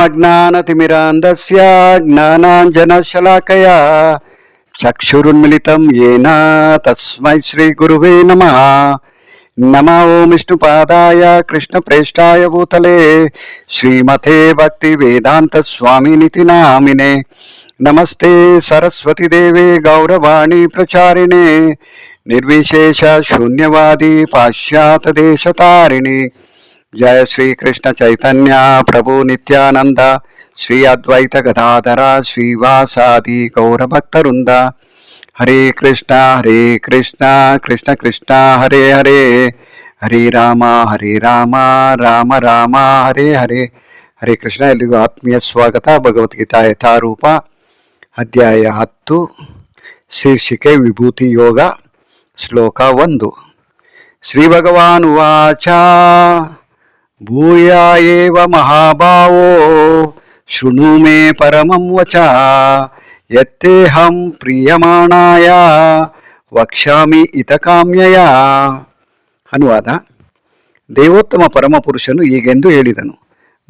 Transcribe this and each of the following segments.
అజ్ఞానతిమిరాంధస్య జ్ఞానాంజనశలాకయా. చక్షురున్మిళితం ఏన? తస్మై శ్రీ గురువే నమ. నమ ఓం విష్ణుపాదాయ కృష్ణప్రేష్టాయ భూతలే. శ్రీమతే భక్తి వేదాంత స్వామినితి నామినే. నమస్తే సరస్వతిదేవే గౌరవాణి ప్రచారిణే. నిర్విశేష శూన్యవాది ಜಯ ಶ್ರೀ ಕೃಷ್ಣ ಚೈತನ್ಯ ಪ್ರಭು ನಿತ್ಯಾನಂದ ಶ್ರೀ ಅದ್ವೈತ ಗದಾಧರ ಶ್ರೀವಾಸಾದಿ ಗೌರಭಕ್ತವೃಂದ ಹರೇ ಕೃಷ್ಣ ಹರೇ ಕೃಷ್ಣ ಕೃಷ್ಣ ಕೃಷ್ಣ ಹರೇ ಹರೇ ಹರೇ ರಾಮ ಹರೇ ರಾಮ ರಾಮ ರಾಮ ಹರೇ ಹರೇ ಹರೇ ಕೃಷ್ಣ ಎಲ್ಲಿಗೂ ಆತ್ಮೀಯ ಸ್ವಾಗತ. ಭಗವದ್ಗೀತಾ ಯಥಾರೂಪ, ಅಧ್ಯಾಯ ಹತ್ತು, ಶೀರ್ಷಿಕೆ ವಿಭೂತಿ ಯೋಗ, ಶ್ಲೋಕ ಒಂದು. ಶ್ರೀ ಭಗವಾನ್ ಉವಾಚ ಭೂಯ ಏವ ಮಹಾಭಾವೋ ಶೃಣು ಮೇ ಪರಮಂ ವಚ ಯತ್ತೇಹಂ ಪ್ರಿಯಮಾಣಾಯ ವಕ್ಷಾಮಿ ಇತಕಾಮ್ಯಯ ಅನುವಾದ ದೇವೋತ್ತಮ ಪರಮಪುರುಷನು ಹೀಗೆಂದು ಹೇಳಿದನು,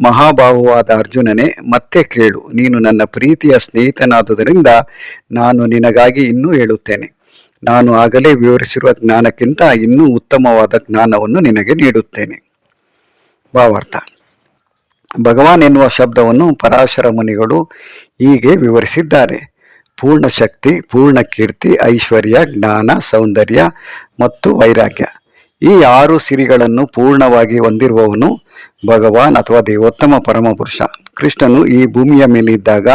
ಮಹಾಭಾವವಾದ ಅರ್ಜುನನೇ, ಮತ್ತೆ ಕೇಳು. ನೀನು ನನ್ನ ಪ್ರೀತಿಯ ಸ್ನೇಹಿತನಾದುದರಿಂದ ನಾನು ನಿನಗಾಗಿ ಇನ್ನೂ ಹೇಳುತ್ತೇನೆ. ನಾನು ಆಗಲೇ ವಿವರಿಸಿರುವ ಜ್ಞಾನಕ್ಕಿಂತ ಇನ್ನೂ ಉತ್ತಮವಾದ ಜ್ಞಾನವನ್ನು ನಿನಗೆ ನೀಡುತ್ತೇನೆ. ಭಾವಾರ್ಥ. ಭಗವಾನ್ ಎನ್ನುವ ಶಬ್ದವನ್ನು ಪರಾಶರ ಮುನಿಗಳು ಹೀಗೆ ವಿವರಿಸಿದ್ದಾರೆ. ಪೂರ್ಣ ಶಕ್ತಿ, ಪೂರ್ಣ ಕೀರ್ತಿ, ಐಶ್ವರ್ಯ, ಜ್ಞಾನ, ಸೌಂದರ್ಯ ಮತ್ತು ವೈರಾಗ್ಯ. ಈ ಆರು ಸಿರಿಗಳನ್ನು ಪೂರ್ಣವಾಗಿ ಹೊಂದಿರುವವನು ಭಗವಾನ್ ಅಥವಾ ದೇವೋತ್ತಮ ಪರಮಪುರುಷ. ಕೃಷ್ಣನು ಈ ಭೂಮಿಯ ಮೇಲಿದ್ದಾಗ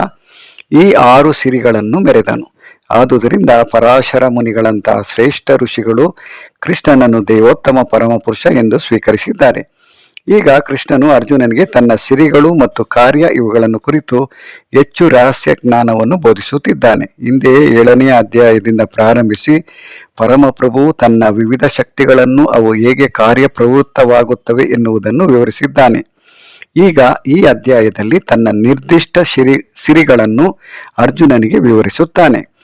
ಈ ಆರು ಸಿರಿಗಳನ್ನು ಮೆರೆದನು. ಆದುದರಿಂದ ಪರಾಶರ ಮುನಿಗಳಂತಹ ಶ್ರೇಷ್ಠ ಋಷಿಗಳು ಕೃಷ್ಣನನ್ನು ದೇವೋತ್ತಮ ಪರಮಪುರುಷ ಎಂದು ಸ್ವೀಕರಿಸಿದ್ದಾರೆ. ಈಗ ಕೃಷ್ಣನು ಅರ್ಜುನನಿಗೆ ತನ್ನ ಸಿರಿಗಳು ಮತ್ತು ಕಾರ್ಯ ಇವುಗಳನ್ನು ಕುರಿತು ಹೆಚ್ಚು ರಹಸ್ಯ ಜ್ಞಾನವನ್ನು ಬೋಧಿಸುತ್ತಿದ್ದಾನೆ. ಹಿಂದೆಯೇ ಏಳನೆಯ ಅಧ್ಯಾಯದಿಂದ ಪ್ರಾರಂಭಿಸಿ, ಪರಮಪ್ರಭು ತನ್ನ ವಿವಿಧ ಶಕ್ತಿಗಳನ್ನು ಅವು ಹೇಗೆ ಕಾರ್ಯಪ್ರವೃತ್ತವಾಗುತ್ತವೆ ಎನ್ನುವುದನ್ನು ವಿವರಿಸಿದ್ದಾನೆ. ಈಗ ಈ ಅಧ್ಯಾಯದಲ್ಲಿ ತನ್ನ ನಿರ್ದಿಷ್ಟ ಸಿರಿ, ಸಿರಿಗಳನ್ನು ಅರ್ಜುನನಿಗೆ ವಿವರಿಸುತ್ತಾನೆ.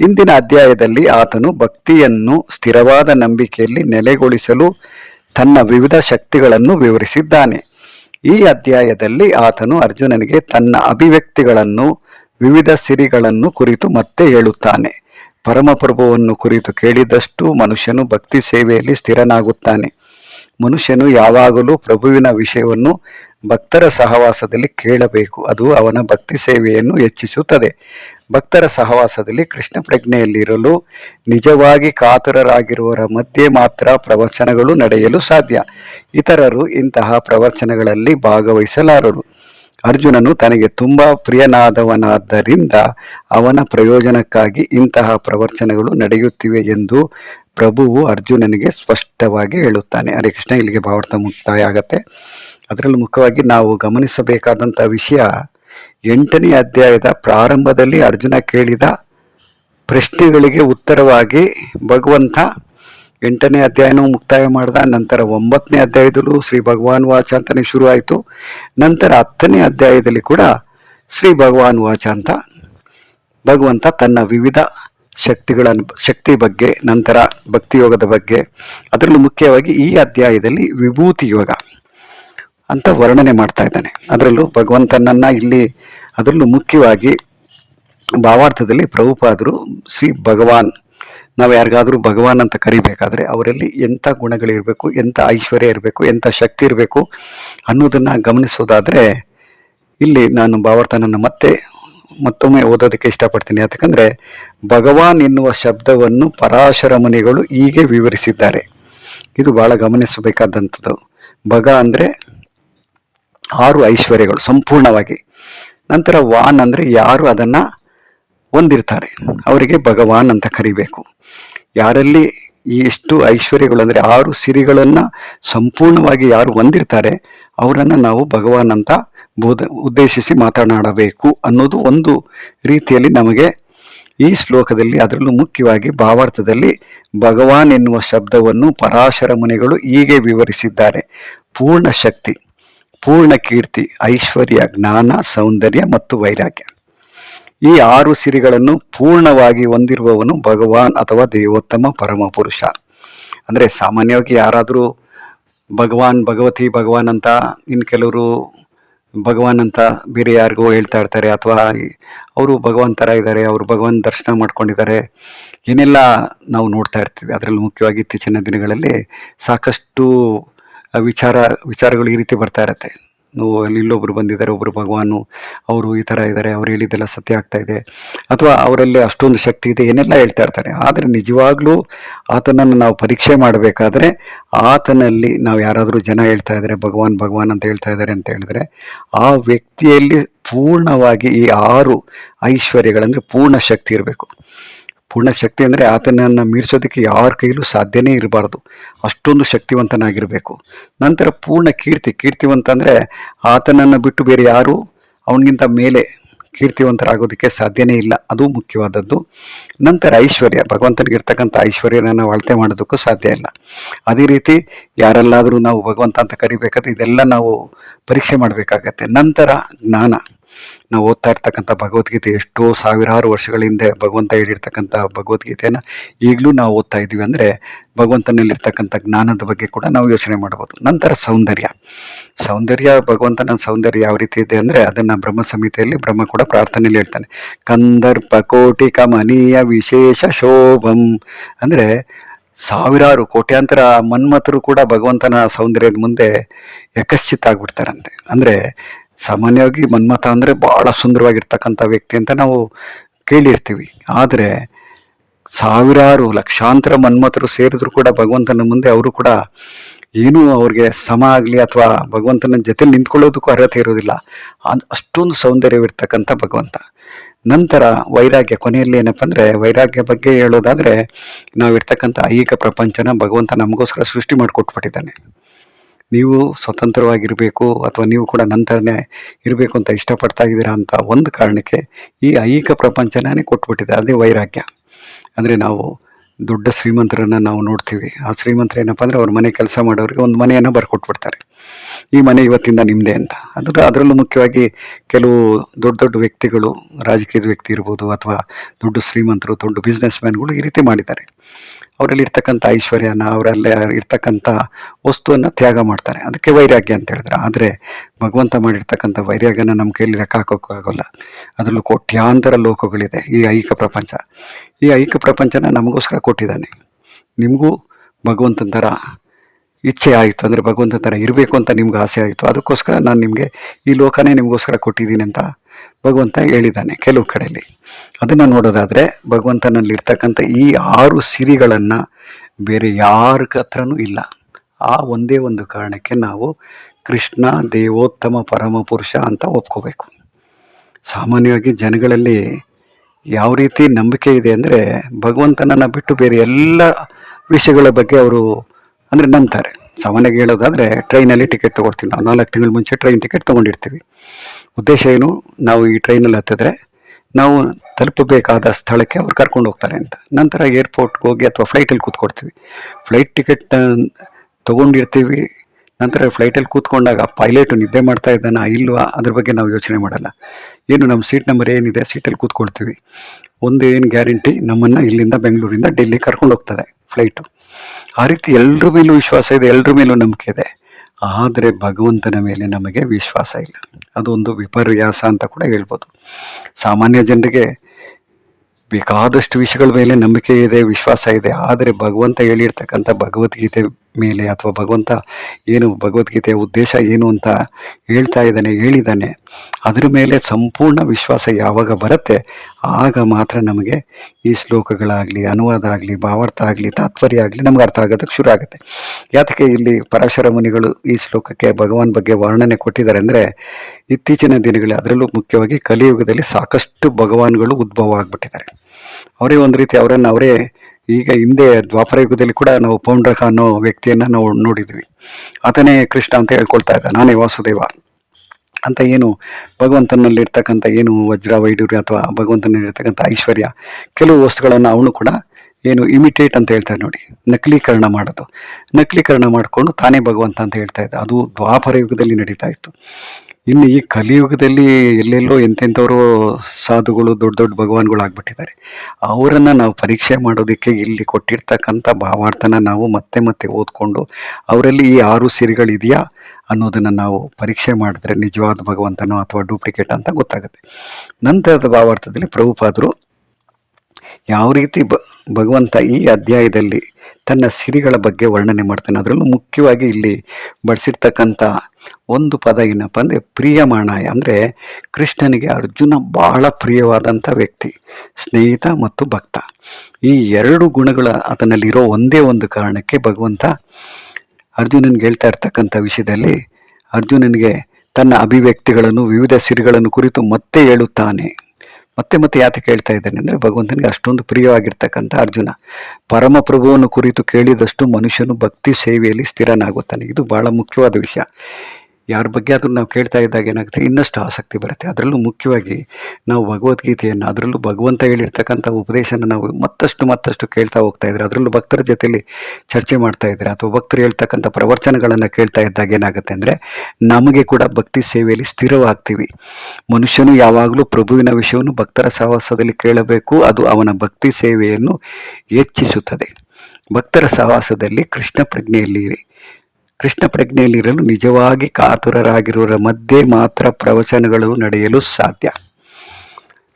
ಇಂದಿನ ಅಧ್ಯಾಯದಲ್ಲಿ ಆತನು ಭಕ್ತಿಯನ್ನು ಸ್ಥಿರವಾದ ನಂಬಿಕೆಯಲ್ಲಿ ನೆಲೆಗೊಳಿಸಲು ತನ್ನ ವಿವಿಧ ಶಕ್ತಿಗಳನ್ನು ವಿವರಿಸಿದ್ದಾನೆ. ಈ ಅಧ್ಯಾಯದಲ್ಲಿ ಆತನು ಅರ್ಜುನನಿಗೆ ತನ್ನ ಅಭಿವ್ಯಕ್ತಿಗಳನ್ನು, ವಿವಿಧ ಸಿರಿಗಳನ್ನು ಕುರಿತು ಮತ್ತೆ ಹೇಳುತ್ತಾನೆ. ಪರಮಪ್ರಭುವನ್ನು ಕುರಿತು ಕೇಳಿದಷ್ಟು ಮನುಷ್ಯನು ಭಕ್ತಿ ಸೇವೆಯಲ್ಲಿ ಸ್ಥಿರನಾಗುತ್ತಾನೆ. ಮನುಷ್ಯನು ಯಾವಾಗಲೂ ಪ್ರಭುವಿನ ವಿಷಯವನ್ನು ಭಕ್ತರ ಸಹವಾಸದಲ್ಲಿ ಕೇಳಬೇಕು. ಅದು ಅವನ ಭಕ್ತಿ ಸೇವೆಯನ್ನು ಹೆಚ್ಚಿಸುತ್ತದೆ. ಭಕ್ತರ ಸಹವಾಸದಲ್ಲಿ ಕೃಷ್ಣ ಪ್ರಜ್ಞೆಯಲ್ಲಿರಲು ನಿಜವಾಗಿ ಕಾತುರರಾಗಿರುವವರ ಮಧ್ಯೆ ಮಾತ್ರ ಪ್ರವಚನಗಳು ನಡೆಯಲು ಸಾಧ್ಯ. ಇತರರು ಇಂತಹ ಪ್ರವಚನಗಳಲ್ಲಿ ಭಾಗವಹಿಸಲಾರರು. ಅರ್ಜುನನು ತನಗೆ ತುಂಬ ಪ್ರಿಯನಾದವನಾದ್ದರಿಂದ ಅವನ ಪ್ರಯೋಜನಕ್ಕಾಗಿ ಇಂತಹ ಪ್ರವಚನಗಳು ನಡೆಯುತ್ತಿವೆ ಎಂದು ಪ್ರಭುವು ಅರ್ಜುನನಿಗೆ ಸ್ಪಷ್ಟವಾಗಿ ಹೇಳುತ್ತಾನೆ. ಹರೇ ಕೃಷ್ಣ, ಇಲ್ಲಿಗೆ ಭಾವಾರ್ಥ ಮುಕ್ತಾಯ ಆಗತ್ತೆ. ಅದರಲ್ಲಿ ಮುಖ್ಯವಾಗಿ ನಾವು ಗಮನಿಸಬೇಕಾದಂಥ ವಿಷಯ ಎಂಟನೇ ಅಧ್ಯಾಯದ ಪ್ರಾರಂಭದಲ್ಲಿ ಅರ್ಜುನ ಕೇಳಿದ ಪ್ರಶ್ನೆಗಳಿಗೆ ಉತ್ತರವಾಗಿ ಭಗವಂತ ಎಂಟನೇ ಅಧ್ಯಾಯನೂ ಮುಕ್ತಾಯ ಮಾಡಿದ, ನಂತರ ಒಂಬತ್ತನೇ ಅಧ್ಯಾಯದಲ್ಲೂ ಶ್ರೀ ಭಗವಾನ್ ವಾಚ ಅಂತಲೇ ಶುರು ಆಯಿತು. ನಂತರ ಹತ್ತನೇ ಅಧ್ಯಾಯದಲ್ಲಿ ಕೂಡ ಶ್ರೀ ಭಗವಾನ್ ವಾಚ ಅಂತ ಭಗವಂತ ತನ್ನ ವಿವಿಧ ಶಕ್ತಿಗಳನ್ನು ಶಕ್ತಿ ಬಗ್ಗೆ, ನಂತರ ಭಕ್ತಿ ಯೋಗದ ಬಗ್ಗೆ, ಅದರಲ್ಲೂ ಮುಖ್ಯವಾಗಿ ಈ ಅಧ್ಯಾಯದಲ್ಲಿ ವಿಭೂತಿ ಯೋಗ. ಅಂತ ವರ್ಣನೆ ಮಾಡ್ತಾ ಇದ್ದಾನೆ. ಅದರಲ್ಲೂ ಭಗವಂತನನ್ನ ಇಲ್ಲಿ ಅದರಲ್ಲೂ ಮುಖ್ಯವಾಗಿ ಭಾವಾರ್ಥದಲ್ಲಿ ಪ್ರಭುಪಾದರು ಶ್ರೀ ಭಗವಾನ್. ನಾವು ಯಾರಿಗಾದರೂ ಭಗವಾನ್ ಅಂತ ಕರಿಬೇಕಾದ್ರೆ ಅವರಲ್ಲಿ ಎಂಥ ಗುಣಗಳಿರಬೇಕು ಎಂಥ ಐಶ್ವರ್ಯ ಇರಬೇಕು ಎಂಥ ಶಕ್ತಿ ಇರಬೇಕು ಅನ್ನೋದನ್ನು ಗಮನಿಸೋದಾದರೆ ಇಲ್ಲಿ ನಾನು ಭಾವಾರ್ಥನನ್ನು ಮತ್ತೆ ಮತ್ತೊಮ್ಮೆ ಓದೋದಕ್ಕೆ ಇಷ್ಟಪಡ್ತೀನಿ. ಯಾಕಂದರೆ ಭಗವಾನ್ ಎನ್ನುವ ಶಬ್ದವನ್ನು ಪರಾಶರ ಮುನಿಗಳು ಹೀಗೆ ವಿವರಿಸಿದ್ದಾರೆ. ಇದು ಭಾಳ ಗಮನಿಸಬೇಕಾದಂಥದ್ದು. ಭಗ ಅಂದರೆ ಆರು ಐಶ್ವರ್ಯಗಳು ಸಂಪೂರ್ಣವಾಗಿ. ನಂತರ ವಾನ್ ಅಂದರೆ ಯಾರು ಅದನ್ನು ಹೊಂದಿರ್ತಾರೆ. ಅವರಿಗೆ ಭಗವಾನ್ ಅಂತ ಕರಿಬೇಕು. ಯಾರಲ್ಲಿ ಈ ಎಷ್ಟು ಐಶ್ವರ್ಯಗಳು ಅಂದರೆ ಆರು ಸಿರಿಗಳನ್ನು ಸಂಪೂರ್ಣವಾಗಿ ಯಾರು ಹೊಂದಿರ್ತಾರೆ, ಅವರನ್ನು ನಾವು ಭಗವಾನ್ ಅಂತ ಬೋಧ, ಉದ್ದೇಶಿಸಿ ಮಾತನಾಡಬೇಕು ಅನ್ನೋದು ಒಂದು ರೀತಿಯಲ್ಲಿ ನಮಗೆ ಈ ಶ್ಲೋಕದಲ್ಲಿ ಅದರಲ್ಲೂ ಮುಖ್ಯವಾಗಿ ಭಾವಾರ್ಥದಲ್ಲಿ ಭಗವಾನ್ ಎನ್ನುವ ಶಬ್ದವನ್ನು ಪರಾಶರ ಮುನಿಗಳು ಹೀಗೆ ವಿವರಿಸಿದ್ದಾರೆ. ಪೂರ್ಣ ಶಕ್ತಿ. ಪೂರ್ಣ ಕೀರ್ತಿ, ಐಶ್ವರ್ಯ, ಜ್ಞಾನ, ಸೌಂದರ್ಯ ಮತ್ತು ವೈರಾಗ್ಯ. ಈ ಆರು ಸಿರಿಗಳನ್ನು ಪೂರ್ಣವಾಗಿ ಹೊಂದಿರುವವನು ಭಗವಾನ್ ಅಥವಾ ದೇವೋತ್ತಮ ಪರಮಪುರುಷ. ಅಂದರೆ ಸಾಮಾನ್ಯವಾಗಿ ಯಾರಾದರೂ ಭಗವಾನ್, ಭಗವತಿ, ಭಗವಾನ್ ಅಂತ ಇನ್ನು ಕೆಲವರು ಭಗವಾನ್ ಅಂತ ಬೇರೆ ಯಾರಿಗೋ ಹೇಳ್ತಾ ಇರ್ತಾರೆ ಅಥವಾ ಅವರು ಭಗವಾನ್ ಥರ ಇದ್ದಾರೆ ಅವರು ಭಗವಾನ್ ದರ್ಶನ ಮಾಡ್ಕೊಂಡಿದ್ದಾರೆ, ಏನೆಲ್ಲ ನಾವು ನೋಡ್ತಾ ಇರ್ತೀವಿ. ಅದರಲ್ಲಿ ಮುಖ್ಯವಾಗಿ ಇತ್ತೀಚಿನ ದಿನಗಳಲ್ಲಿ ಸಾಕಷ್ಟು ವಿಚಾರ, ವಿಚಾರಗಳು ಈ ರೀತಿ ಬರ್ತಾ ಇರುತ್ತೆ. ನೋ ಅಲ್ಲಿ ಇಲ್ಲೊಬ್ರು ಬಂದಿದ್ದಾರೆ ಒಬ್ಬರು ಭಗವಾನು, ಅವರು ಈ ಥರ ಇದ್ದಾರೆ, ಅವ್ರು ಹೇಳಿದ್ದೆಲ್ಲ ಸತ್ಯ ಆಗ್ತಾ ಇದೆ. ಅಥವಾ ಅವರಲ್ಲಿ ಅಷ್ಟೊಂದು ಶಕ್ತಿ ಇದೆ, ಏನೆಲ್ಲ ಹೇಳ್ತಾ ಇರ್ತಾರೆ. ಆದರೆ ನಿಜವಾಗ್ಲೂ ಆತನನ್ನು ನಾವು ಪರೀಕ್ಷೆ ಮಾಡಬೇಕಾದ್ರೆ ಆತನಲ್ಲಿ ನಾವು ಯಾರಾದರೂ ಜನ ಹೇಳ್ತಾ ಇದ್ದಾರೆ, ಭಗವಾನ್ ಭಗವಾನ್ ಅಂತ ಹೇಳ್ತಾ ಇದ್ದಾರೆ ಅಂತ ಹೇಳಿದ್ರೆ, ಆ ವ್ಯಕ್ತಿಯಲ್ಲಿ ಪೂರ್ಣವಾಗಿ ಈ ಆರು ಐಶ್ವರ್ಯಗಳಂದರೆ ಪೂರ್ಣ ಶಕ್ತಿ ಇರಬೇಕು. ಪೂರ್ಣ ಶಕ್ತಿ ಅಂದರೆ ಆತನನ್ನು ಮೀರಿಸೋದಕ್ಕೆ ಯಾರ ಕೈಲೂ ಸಾಧ್ಯನೇ ಇರಬಾರ್ದು. ಅಷ್ಟೊಂದು ಶಕ್ತಿವಂತನಾಗಿರಬೇಕು. ನಂತರ ಪೂರ್ಣ ಕೀರ್ತಿ, ಕೀರ್ತಿವಂತ ಅಂದರೆ ಆತನನ್ನು ಬಿಟ್ಟು ಬೇರೆ ಯಾರೂ ಅವನಿಗಿಂತ ಮೇಲೆ ಕೀರ್ತಿವಂತರಾಗೋದಕ್ಕೆ ಸಾಧ್ಯನೇ ಇಲ್ಲ. ಅದು ಮುಖ್ಯವಾದದ್ದು. ನಂತರ ಐಶ್ವರ್ಯ ಭಗವಂತನಿಗಿರ್ತಕ್ಕಂಥ ಐಶ್ವರ್ಯನ ನಾವು ಅಳತೆ ಮಾಡೋದಕ್ಕೂ ಸಾಧ್ಯ ಇಲ್ಲ. ಅದೇ ರೀತಿ ಯಾರೆಲ್ಲಾದರೂ ನಾವು ಭಗವಂತ ಅಂತ ಕರಿಬೇಕಾದ್ರೆ ಇದೆಲ್ಲ ನಾವು ಪರೀಕ್ಷೆ ಮಾಡಬೇಕಾಗತ್ತೆ. ನಂತರ ಜ್ಞಾನ. ನಾವು ಓದ್ತಾ ಇರ್ತಕ್ಕಂಥ ಭಗವದ್ಗೀತೆ ಎಷ್ಟೋ ಸಾವಿರಾರು ವರ್ಷಗಳ ಹಿಂದೆ ಭಗವಂತ ಹೇಳಿರ್ತಕ್ಕಂಥ ಭಗವದ್ಗೀತೆಯನ್ನು ಈಗಲೂ ನಾವು ಓದ್ತಾ ಇದ್ದೀವಿ ಅಂದರೆ ಭಗವಂತನಲ್ಲಿರ್ತಕ್ಕಂಥ ಜ್ಞಾನದ ಬಗ್ಗೆ ಕೂಡ ನಾವು ಯೋಚನೆ ಮಾಡ್ಬೋದು. ನಂತರ ಸೌಂದರ್ಯ. ಸೌಂದರ್ಯ, ಭಗವಂತನ ಸೌಂದರ್ಯ ಯಾವ ರೀತಿ ಇದೆ ಅಂದರೆ ಅದನ್ನು ಬ್ರಹ್ಮ ಸಂಹಿತೆಯಲ್ಲಿ ಬ್ರಹ್ಮ ಕೂಡ ಪ್ರಾರ್ಥನೆಯಲ್ಲಿ ಹೇಳ್ತಾನೆ. ಕಂದರ್ಪ ಕೋಟಿ ಕಮನೀಯ ವಿಶೇಷ ಶೋಭಂ ಅಂದರೆ ಸಾವಿರಾರು ಕೋಟ್ಯಾಂತರ ಮನ್ಮಥರು ಕೂಡ ಭಗವಂತನ ಸೌಂದರ್ಯದ ಮುಂದೆ ಯಕಶ್ಚಿತ್ತಾಗ್ಬಿಡ್ತಾರಂತೆ. ಅಂದರೆ ಸಾಮಾನ್ಯವಾಗಿ ಮನ್ಮಥ ಅಂದರೆ ಭಾಳ ಸುಂದರವಾಗಿರ್ತಕ್ಕಂಥ ವ್ಯಕ್ತಿ ಅಂತ ನಾವು ಕೇಳಿರ್ತೀವಿ. ಆದರೆ ಸಾವಿರಾರು ಲಕ್ಷಾಂತರ ಮನ್ಮಥರು ಸೇರಿದ್ರು ಕೂಡ ಭಗವಂತನ ಮುಂದೆ ಅವರು ಕೂಡ ಏನೂ ಅವ್ರಿಗೆ ಸಮ ಆಗಲಿ ಅಥವಾ ಭಗವಂತನ ಜೊತೆ ನಿಂತ್ಕೊಳ್ಳೋದಕ್ಕೂ ಅರ್ಹತೆ ಇರೋದಿಲ್ಲ ಅಷ್ಟೊಂದು ಸೌಂದರ್ಯವಿರ್ತಕ್ಕಂಥ ಭಗವಂತ. ನಂತರ ವೈರಾಗ್ಯ, ಕೊನೆಯಲ್ಲಿ ಏನಪ್ಪ ಅಂದರೆ ವೈರಾಗ್ಯ ಬಗ್ಗೆ ಹೇಳೋದಾದರೆ ನಾವಿರ್ತಕ್ಕಂಥ ಐಹಿಕ ಪ್ರಪಂಚನ ಭಗವಂತ ನಮಗೋಸ್ಕರ ಸೃಷ್ಟಿ ಮಾಡಿಕೊಟ್ಬಿಟ್ಟಿದ್ದಾನೆ. ನೀವು ಸ್ವತಂತ್ರವಾಗಿರಬೇಕು ಅಥವಾ ನೀವು ಕೂಡ ನಂತರನೇ ಇರಬೇಕು ಅಂತ ಇಷ್ಟಪಡ್ತಾ ಇದ್ದೀರಾ ಅಂತ ಒಂದು ಕಾರಣಕ್ಕೆ ಈ ಐಹಿಕ ಪ್ರಪಂಚನೇ ಕೊಟ್ಬಿಟ್ಟಿದೆ. ಅದೇ ವೈರಾಗ್ಯ. ಅಂದರೆ ನಾವು ದೊಡ್ಡ ಶ್ರೀಮಂತರನ್ನು ನಾವು ನೋಡ್ತೀವಿ. ಆ ಶ್ರೀಮಂತರು ಏನಪ್ಪ ಅಂದರೆ ಅವ್ರ ಮನೆ ಕೆಲಸ ಮಾಡೋರಿಗೆ ಒಂದು ಮನೆಯನ್ನು ಬರ್ಕೊಟ್ಬಿಡ್ತಾರೆ. ಈ ಮನೆ ಇವತ್ತಿಂದ ನಿಮ್ಮದೇ ಅಂತ. ಅದರ ಅದರಲ್ಲೂ ಮುಖ್ಯವಾಗಿ ಕೆಲವು ದೊಡ್ಡ ದೊಡ್ಡ ವ್ಯಕ್ತಿಗಳು, ರಾಜಕೀಯದ ವ್ಯಕ್ತಿ ಇರ್ಬೋದು ಅಥವಾ ದೊಡ್ಡ ಶ್ರೀಮಂತರು, ದೊಡ್ಡ ಬಿಸ್ನೆಸ್ ಮ್ಯಾನ್ಗಳು ಈ ರೀತಿ ಮಾಡಿದ್ದಾರೆ. ಅವರಲ್ಲಿ ಇರ್ತಕ್ಕಂಥ ಐಶ್ವರ್ಯನ, ಅವರಲ್ಲಿ ಇರ್ತಕ್ಕಂಥ ವಸ್ತುವನ್ನು ತ್ಯಾಗ ಮಾಡ್ತಾರೆ. ಅದಕ್ಕೆ ವೈರಾಗ್ಯ ಅಂತ ಹೇಳಿದ್ರೆ. ಆದರೆ ಭಗವಂತ ಮಾಡಿರ್ತಕ್ಕಂಥ ವೈರಾಗ್ಯನ ನಮ್ಮ ಕೈಯಲ್ಲಿ ಲೆಕ್ಕ ಹಾಕೋಕ್ಕಾಗಲ್ಲ ಅದರಲ್ಲೂ ಕೋಟ್ಯಾಂತರ ಲೋಕಗಳಿದೆ ಈ ಐಕ ಪ್ರಪಂಚ. ಈ ಐಕ ಪ್ರಪಂಚನ ನಮಗೋಸ್ಕರ ಕೊಟ್ಟಿದ್ದಾನೆ. ನಿಮಗೂ ಭಗವಂತನ ಥರ ಇಚ್ಛೆ ಆಯಿತು ಅಂದರೆ ಭಗವಂತನ ಥರ ಇರಬೇಕು ಅಂತ ನಿಮ್ಗೆ ಆಸೆ ಆಯಿತು. ಅದಕ್ಕೋಸ್ಕರ ನಾನು ನಿಮಗೆ ಈ ಲೋಕನೇ ನಿಮಗೋಸ್ಕರ ಕೊಟ್ಟಿದ್ದೀನಿ ಅಂತ ಭಗವಂತ ಹೇಳಿದ್ದಾನೆ ಕೆಲವು ಕಡೆಯಲ್ಲಿ. ಅದನ್ನು ನೋಡೋದಾದರೆ ಭಗವಂತನಲ್ಲಿರ್ತಕ್ಕಂಥ ಈ ಆರು ಸಿರಿಗಳನ್ನು ಬೇರೆ ಯಾರ ಹತ್ರನೂ ಇಲ್ಲ. ಆ ಒಂದೇ ಒಂದು ಕಾರಣಕ್ಕೆ ನಾವು ಕೃಷ್ಣ, ದೇವೋತ್ತಮ, ಪರಮ ಪುರುಷ ಅಂತ ಒಪ್ಕೋಬೇಕು. ಸಾಮಾನ್ಯವಾಗಿ ಜನಗಳಲ್ಲಿ ಯಾವ ರೀತಿ ನಂಬಿಕೆ ಇದೆ ಅಂದರೆ ಭಗವಂತನನ್ನು ಬಿಟ್ಟು ಬೇರೆ ಎಲ್ಲ ವಿಷಯಗಳ ಬಗ್ಗೆ ಅವರು ಅಂದರೆ ನಂಬ್ತಾರೆ. ಸಾಮಾನ್ಯವಾಗಿ ಹೇಳೋದಾದರೆ ಟ್ರೈನಲ್ಲಿ ಟಿಕೆಟ್ ತೊಗೊಳ್ತೀವಿ ನಾವು ನಾಲ್ಕು ತಿಂಗಳ ಮುಂಚೆ ಟ್ರೈನ್ ಟಿಕೆಟ್ ತೊಗೊಂಡಿರ್ತೀವಿ. ಉದ್ದೇಶ ಏನು? ನಾವು ಈ ಟ್ರೈನಲ್ಲಿ ಹತ್ತಿದ್ರೆ ನಾವು ತಲುಪಬೇಕಾದ ಸ್ಥಳಕ್ಕೆ ಅವ್ರು ಕರ್ಕೊಂಡು ಹೋಗ್ತಾರೆ ಅಂತ. ನಂತರ ಏರ್ಪೋರ್ಟ್ಗೆ ಹೋಗಿ ಅಥವಾ ಫ್ಲೈಟಲ್ಲಿ ಕೂತ್ಕೊಡ್ತೀವಿ. Flight ticket ತೊಗೊಂಡಿರ್ತೀವಿ. ನಂತರ ಫ್ಲೈಟಲ್ಲಿ ಕೂತ್ಕೊಂಡಾಗ ಪೈಲಟು ನಿದ್ದೆ ಮಾಡ್ತಾ ಇದ್ದಾನಾ ಇಲ್ವಾ ಅದ್ರ ಬಗ್ಗೆ ನಾವು ಯೋಚನೆ ಮಾಡಲ್ಲ. ಏನು ನಮ್ಮ ಸೀಟ್ ನಂಬರ್ ಏನಿದೆ ಸೀಟಲ್ಲಿ ಕೂತ್ಕೊಳ್ತೀವಿ ಒಂದು ಏನು ಗ್ಯಾರಂಟಿ ನಮ್ಮನ್ನು ಇಲ್ಲಿಂದ ಬೆಂಗಳೂರಿಂದ ಡೆಲ್ಲಿ ಕರ್ಕೊಂಡು ಹೋಗ್ತದೆ ಫ್ಲೈಟು ಆ ರೀತಿ ಎಲ್ಲರ ಮೇಲೂ ವಿಶ್ವಾಸ ಇದೆ ಎಲ್ಲರ ಮೇಲೂ ನಂಬಿಕೆ ಇದೆ. ಆದರೆ ಭಗವಂತನ ಮೇಲೆ ನಮಗೆ ವಿಶ್ವಾಸ ಇಲ್ಲ. ಅದೊಂದು ವಿಪರ್ಯಾಸ ಅಂತ ಕೂಡ ಹೇಳ್ಬೋದು. ಸಾಮಾನ್ಯ ಜನರಿಗೆ ಬೇಕಾದಷ್ಟು ವಿಷಯಗಳ ಮೇಲೆ ನಂಬಿಕೆ ಇದೆ, ವಿಶ್ವಾಸ ಇದೆ. ಆದರೆ ಭಗವಂತ ಹೇಳಿರ್ತಕ್ಕಂಥ ಭಗವದ್ಗೀತೆ ಮೇಲೆ ಅಥವಾ ಭಗವಂತ ಏನು ಭಗವದ್ಗೀತೆಯ ಉದ್ದೇಶ ಏನು ಅಂತ ಹೇಳ್ತಾ ಇದ್ದಾನೆ, ಹೇಳಿದ್ದಾನೆ, ಅದರ ಮೇಲೆ ಸಂಪೂರ್ಣ ವಿಶ್ವಾಸ ಯಾವಾಗ ಬರುತ್ತೆ, ಆಗ ಮಾತ್ರ ನಮಗೆ ಈ ಶ್ಲೋಕಗಳಾಗಲಿ, ಅನುವಾದ ಆಗಲಿ, ಭಾವಾರ್ಥ ಆಗಲಿ, ತಾತ್ಪರ್ಯ ಆಗಲಿ ನಮ್ಗೆ ಅರ್ಥ ಆಗೋದಕ್ಕೆ ಶುರು ಆಗುತ್ತೆ. ಯಾತಕ್ಕೆ ಇಲ್ಲಿ ಪರಾಶರ ಮುನಿಗಳು ಈ ಶ್ಲೋಕಕ್ಕೆ ಭಗವಾನ್ ಬಗ್ಗೆ ವರ್ಣನೆ ಕೊಟ್ಟಿದ್ದಾರೆ ಅಂದರೆ, ಇತ್ತೀಚಿನ ದಿನಗಳಲ್ಲಿ ಅದರಲ್ಲೂ ಮುಖ್ಯವಾಗಿ ಕಲಿಯುಗದಲ್ಲಿ ಸಾಕಷ್ಟು ಭಗವಾನ್ಗಳು ಉದ್ಭವ ಆಗಿಬಿಟ್ಟಿದ್ದಾರೆ. ಅವರೇ ಒಂದು ರೀತಿ ಅವರನ್ನು ಅವರೇ ಈಗ ಹಿಂದೆ ದ್ವಾಪರ ಯುಗದಲ್ಲಿ ಕೂಡ ನಾವು ಪೌಂಡ್ರಕ ಅನ್ನೋ ವ್ಯಕ್ತಿಯನ್ನು ನಾವು ನೋಡಿದ್ವಿ. ಆತನೇ ಕೃಷ್ಣ ಅಂತ ಹೇಳ್ಕೊಳ್ತಾ ಇದ್ದ ನಾನೇ ವಾಸುದೇವ. ಅಂತ ಏನು ಭಗವಂತನಲ್ಲಿರ್ತಕ್ಕಂಥ ಏನು ವಜ್ರ ವೈಡೂರ್ಯ ಅಥವಾ ಭಗವಂತನಲ್ಲಿರ್ತಕ್ಕಂಥ ಐಶ್ವರ್ಯ, ಕೆಲವು ವಸ್ತುಗಳನ್ನು ಅವನು ಕೂಡ ಏನು ಇಮಿಟೇಟ್ ಅಂತ ಹೇಳ್ತಾರೆ ನೋಡಿ, ನಕಲೀಕರಣ ಮಾಡೋದು. ನಕಲೀಕರಣ ಮಾಡಿಕೊಂಡು ತಾನೇ ಭಗವಂತ ಅಂತ ಹೇಳ್ತಾ ಇದ್ದ. ಅದು ದ್ವಾಪರ ಯುಗದಲ್ಲಿ ನಡೀತಾ ಇತ್ತು. ಇನ್ನು ಈ ಕಲಿಯುಗದಲ್ಲಿ ಎಲ್ಲೆಲ್ಲೋ ಎಂತೆಂಥವರು ಸಾಧುಗಳು, ದೊಡ್ಡ ದೊಡ್ಡ ಭಗವಾನ್ಗಳು ಆಗ್ಬಿಟ್ಟಿದ್ದಾರೆ ಅವರನ್ನು ನಾವು ಪರೀಕ್ಷೆ ಮಾಡೋದಕ್ಕೆ ಇಲ್ಲಿ ಕೊಟ್ಟಿರ್ತಕ್ಕಂಥ ಭಾವಾರ್ಥನ ನಾವು ಮತ್ತೆ ಮತ್ತೆ ಓದ್ಕೊಂಡು, ಅವರಲ್ಲಿ ಈ ಆರು ಸಿರಿಗಳಿದೆಯಾ ಅನ್ನೋದನ್ನು ನಾವು ಪರೀಕ್ಷೆ ಮಾಡಿದ್ರೆ ನಿಜವಾದ ಭಗವಂತನೋ ಅಥವಾ ಡೂಪ್ಲಿಕೇಟ್ ಅಂತ ಗೊತ್ತಾಗುತ್ತೆ. ನಂತರದ ಭಾವಾರ್ಥದಲ್ಲಿ ಪ್ರಭುಪಾದರು, ಯಾವ ರೀತಿ ಭಗವಂತ ಈ ಅಧ್ಯಾಯದಲ್ಲಿ ತನ್ನ ಸಿರಿಗಳ ಬಗ್ಗೆ ವರ್ಣನೆ ಮಾಡ್ತಾನೆ. ಅದರಲ್ಲೂ ಮುಖ್ಯವಾಗಿ ಇಲ್ಲಿ ಬಳಸಿರ್ತಕ್ಕಂಥ ಒಂದು ಪದ ಏನಪ್ಪ ಅಂದರೆ ಪ್ರಿಯಮಾಣಾಯ. ಅಂದರೆ ಕೃಷ್ಣನಿಗೆ ಅರ್ಜುನ ಬಹಳ ಪ್ರಿಯವಾದಂಥ ವ್ಯಕ್ತಿ, ಸ್ನೇಹಿತ ಮತ್ತು ಭಕ್ತ. ಈ ಎರಡು ಗುಣಗಳ ಆತನಲ್ಲಿರೋ ಒಂದೇ ಒಂದು ಕಾರಣಕ್ಕೆ ಭಗವಂತ ಅರ್ಜುನನ್ಗೆ ಹೇಳ್ತಾ ಇರ್ತಕ್ಕಂಥ ವಿಷಯದಲ್ಲಿ ಅರ್ಜುನನಿಗೆ ತನ್ನ ಅಭಿವ್ಯಕ್ತಿಗಳನ್ನು, ವಿವಿಧ ಸಿರಿಗಳನ್ನು ಕುರಿತು ಮತ್ತೆ ಹೇಳುತ್ತಾನೆ. ಮತ್ತೆ ಮತ್ತೆ ಯಾತಕ್ಕೆ ಹೇಳ್ತಾ ಇದ್ದಾನೆ ಅಂದರೆ ಭಗವಂತನಿಗೆ ಅಷ್ಟೊಂದು ಪ್ರಿಯವಾಗಿರ್ತಕ್ಕಂಥ ಅರ್ಜುನ. ಪರಮಪ್ರಭುವನ್ನು ಕುರಿತು ಕೇಳಿದಷ್ಟು ಮನುಷ್ಯನು ಭಕ್ತಿ ಸೇವೆಯಲ್ಲಿ ಸ್ಥಿರನಾಗುತ್ತಾನೆ. ಇದು ಬಹಳ ಮುಖ್ಯವಾದ ವಿಷಯ. ಯಾರ ಬಗ್ಗೆ ಆದರೂ ನಾವು ಕೇಳ್ತಾ ಇದ್ದಾಗ ಏನಾಗುತ್ತೆ? ಇನ್ನಷ್ಟು ಆಸಕ್ತಿ ಬರುತ್ತೆ. ಅದರಲ್ಲೂ ಮುಖ್ಯವಾಗಿ ನಾವು ಭಗವದ್ಗೀತೆಯನ್ನು, ಅದರಲ್ಲೂ ಭಗವಂತ ಹೇಳಿರ್ತಕ್ಕಂಥ ಉಪದೇಶನ ನಾವು ಮತ್ತಷ್ಟು ಮತ್ತಷ್ಟು ಕೇಳ್ತಾ ಹೋಗ್ತಾ ಇದ್ರೆ, ಅದರಲ್ಲೂ ಭಕ್ತರ ಜೊತೆಯಲ್ಲಿ ಚರ್ಚೆ ಮಾಡ್ತಾ ಇದ್ರೆ ಅಥವಾ ಭಕ್ತರು ಹೇಳ್ತಕ್ಕಂಥ ಪ್ರವಚನಗಳನ್ನು ಕೇಳ್ತಾ ಇದ್ದಾಗ ಏನಾಗುತ್ತೆ ಅಂದರೆ, ನಮಗೆ ಕೂಡ ಭಕ್ತಿ ಸೇವೆಯಲ್ಲಿ ಸ್ಥಿರವಾಗ್ತೀವಿ. ಮನುಷ್ಯನು ಯಾವಾಗಲೂ ಪ್ರಭುವಿನ ವಿಷಯವನ್ನು ಭಕ್ತರ ಸಹವಾಸದಲ್ಲಿ ಕೇಳಬೇಕು. ಅದು ಅವನ ಭಕ್ತಿ ಸೇವೆಯನ್ನು ಹೆಚ್ಚಿಸುತ್ತದೆ. ಭಕ್ತರ ಸಹವಾಸದಲ್ಲಿ ಕೃಷ್ಣ ಪ್ರಜ್ಞೆಯಲ್ಲಿ ಇರಿ. ಕೃಷ್ಣ ಪ್ರಜ್ಞೆಯಲ್ಲಿರಲು ನಿಜವಾಗಿ ಕಾತುರರಾಗಿರುವರ ಮಧ್ಯೆ ಮಾತ್ರ ಪ್ರವಚನಗಳು ನಡೆಯಲು ಸಾಧ್ಯ.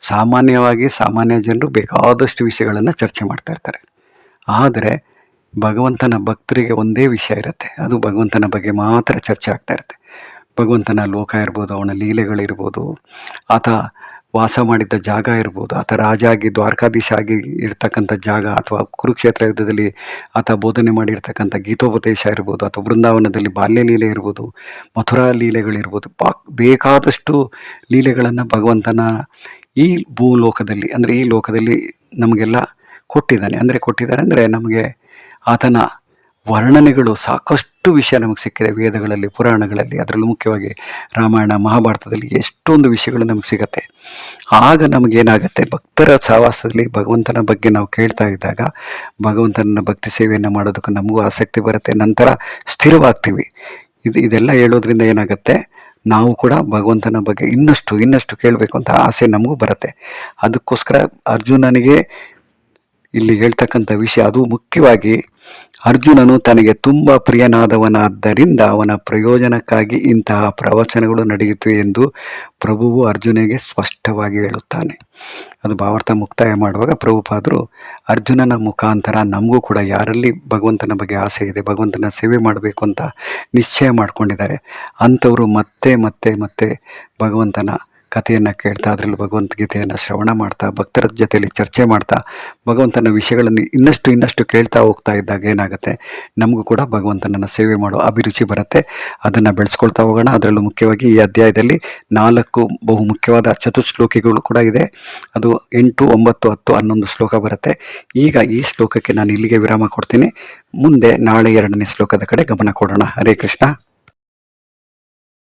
ಸಾಮಾನ್ಯವಾಗಿ ಸಾಮಾನ್ಯ ಜನರು ಬೇಕಾದಷ್ಟು ವಿಷಯಗಳನ್ನು ಚರ್ಚೆ ಮಾಡ್ತಾ ಇರ್ತಾರೆ. ಆದರೆ ಭಗವಂತನ ಭಕ್ತರಿಗೆ ಒಂದೇ ವಿಷಯ ಇರುತ್ತೆ. ಅದು ಭಗವಂತನ ಬಗ್ಗೆ ಮಾತ್ರ ಚರ್ಚೆ ಆಗ್ತಾ ಇರುತ್ತೆ. ಭಗವಂತನ ಲೋಕ ಇರ್ಬೋದು, ಅವನ ಲೀಲೆಗಳಿರ್ಬೋದು ಆತ ವಾಸ ಮಾಡಿದ್ದ ಜಾಗ ಇರ್ಬೋದು. ಆತ ರಾಜ ಆಗಿ ದ್ವಾರಕಾಧೀಶ ಆಗಿ ಇರ್ತಕ್ಕಂಥ ಜಾಗ ಅಥವಾ ಕುರುಕ್ಷೇತ್ರ ಯುದ್ಧದಲ್ಲಿ ಆತ ಬೋಧನೆ ಮಾಡಿರ್ತಕ್ಕಂಥ ಗೀತೋಪದೇಶ ಇರ್ಬೋದು ಅಥವಾ ಬೃಂದಾವನದಲ್ಲಿ ಬಾಲ್ಯ ಲೀಲೆ ಇರ್ಬೋದು, ಮಥುರಾ ಲೀಲೆಗಳಿರ್ಬೋದು ಪಾ ಬೇಕಾದಷ್ಟು ಲೀಲೆಗಳನ್ನು ಭಗವಂತನ ಈ ಭೂಲೋಕದಲ್ಲಿ, ಅಂದರೆ ಈ ಲೋಕದಲ್ಲಿ ನಮಗೆಲ್ಲ ಕೊಟ್ಟಿದ್ದಾನೆ. ಅಂದರೆ ಕೊಟ್ಟಿದ್ದಾರೆ ಅಂದರೆ ನಮಗೆ ಆತನ ವರ್ಣನೆಗಳು ಸಾಕಷ್ಟು ವಿಷಯ ನಮಗೆ ಸಿಕ್ಕಿದೆ ವೇದಗಳಲ್ಲಿ, ಪುರಾಣಗಳಲ್ಲಿ. ಅದರಲ್ಲೂ ಮುಖ್ಯವಾಗಿ ರಾಮಾಯಣ, ಮಹಾಭಾರತದಲ್ಲಿ ಎಷ್ಟೊಂದು ವಿಷಯಗಳು ನಮಗೆ ಸಿಗತ್ತೆ. ಆಗ ನಮಗೇನಾಗುತ್ತೆ, ಭಕ್ತರ ಸಹವಾಸದಲ್ಲಿ ಭಗವಂತನ ಬಗ್ಗೆ ನಾವು ಕೇಳ್ತಾ ಇದ್ದಾಗ ಭಗವಂತನ ಭಕ್ತಿ ಸೇವೆಯನ್ನು ಮಾಡೋದಕ್ಕೆ ನಮಗೂ ಆಸಕ್ತಿ ಬರುತ್ತೆ. ನಂತರ ಸ್ಥಿರವಾಗ್ತೀವಿ. ಇದು, ಇದೆಲ್ಲ ಹೇಳೋದ್ರಿಂದ ಏನಾಗುತ್ತೆ, ನಾವು ಕೂಡ ಭಗವಂತನ ಬಗ್ಗೆ ಇನ್ನಷ್ಟು ಇನ್ನಷ್ಟು ಕೇಳಬೇಕು ಅಂತ ಆಸೆ ನಮಗೂ ಬರುತ್ತೆ. ಅದಕ್ಕೋಸ್ಕರ ಅರ್ಜುನನಿಗೆ ಇಲ್ಲಿ ಹೇಳ್ತಕ್ಕಂಥ ವಿಷಯ, ಅದು ಮುಖ್ಯವಾಗಿ ಅರ್ಜುನನು ತನಗೆ ತುಂಬ ಪ್ರಿಯನಾದವನಾದ್ದರಿಂದ ಅವನ ಪ್ರಯೋಜನಕ್ಕಾಗಿ ಇಂತಹ ಪ್ರವಚನಗಳು ನಡೆಯಿತು ಎಂದು ಪ್ರಭುವು ಅರ್ಜುನಿಗೆ ಸ್ಪಷ್ಟವಾಗಿ ಹೇಳುತ್ತಾನೆ. ಅದು ಭಾವಾರ್ಥ ಮುಕ್ತಾಯ ಮಾಡುವಾಗ ಪ್ರಭುಪಾದರು, ಅರ್ಜುನನ ಮುಖಾಂತರ ನಮಗೂ ಕೂಡ ಯಾರಲ್ಲಿ ಭಗವಂತನ ಬಗ್ಗೆ ಆಸೆ ಇದೆ, ಭಗವಂತನ ಸೇವೆ ಮಾಡಬೇಕು ಅಂತ ನಿಶ್ಚಯ ಮಾಡಿಕೊಂಡಿದ್ದಾರೆ. ಅಂಥವರು ಮತ್ತೆ ಮತ್ತೆ ಮತ್ತೆ ಭಗವಂತನ ಕಥೆಯನ್ನು ಕೇಳ್ತಾ, ಅದರಲ್ಲಿ ಭಗವದ್ಗೀತೆಯನ್ನು ಶ್ರವಣ ಮಾಡ್ತಾ, ಭಕ್ತರ ಜೊತೆಯಲ್ಲಿ ಚರ್ಚೆ ಮಾಡ್ತಾ ಭಗವಂತನ ವಿಷಯಗಳನ್ನು ಇನ್ನಷ್ಟು ಇನ್ನಷ್ಟು ಕೇಳ್ತಾ ಹೋಗ್ತಾ ಇದ್ದಾಗ ಏನಾಗುತ್ತೆ? ನಮಗೂ ಕೂಡ ಭಗವಂತನನ್ನು ಸೇವೆ ಮಾಡೋ ಅಭಿರುಚಿ ಬರುತ್ತೆ. ಅದನ್ನು ಬೆಳೆಸ್ಕೊಳ್ತಾ ಹೋಗೋಣ. ಅದರಲ್ಲೂ ಮುಖ್ಯವಾಗಿ ಈ ಅಧ್ಯಾಯದಲ್ಲಿ ನಾಲ್ಕು ಬಹು ಮುಖ್ಯವಾದ ಚತುಶ್ಲೋಕಿಗಳು ಕೂಡ ಇದೆ. ಅದು ಎಂಟು, ಒಂಬತ್ತು, ಹತ್ತು, ಹನ್ನೊಂದು ಶ್ಲೋಕ ಬರುತ್ತೆ. ಈಗ ಈ ಶ್ಲೋಕಕ್ಕೆ ನಾನು ಇಲ್ಲಿಗೆ ವಿರಾಮ ಕೊಡ್ತೀನಿ. ಮುಂದೆ ನಾಳೆ ಎರಡನೇ ಶ್ಲೋಕದ ಕಡೆ ಗಮನ ಕೊಡೋಣ. ಹರೇ ಕೃಷ್ಣ.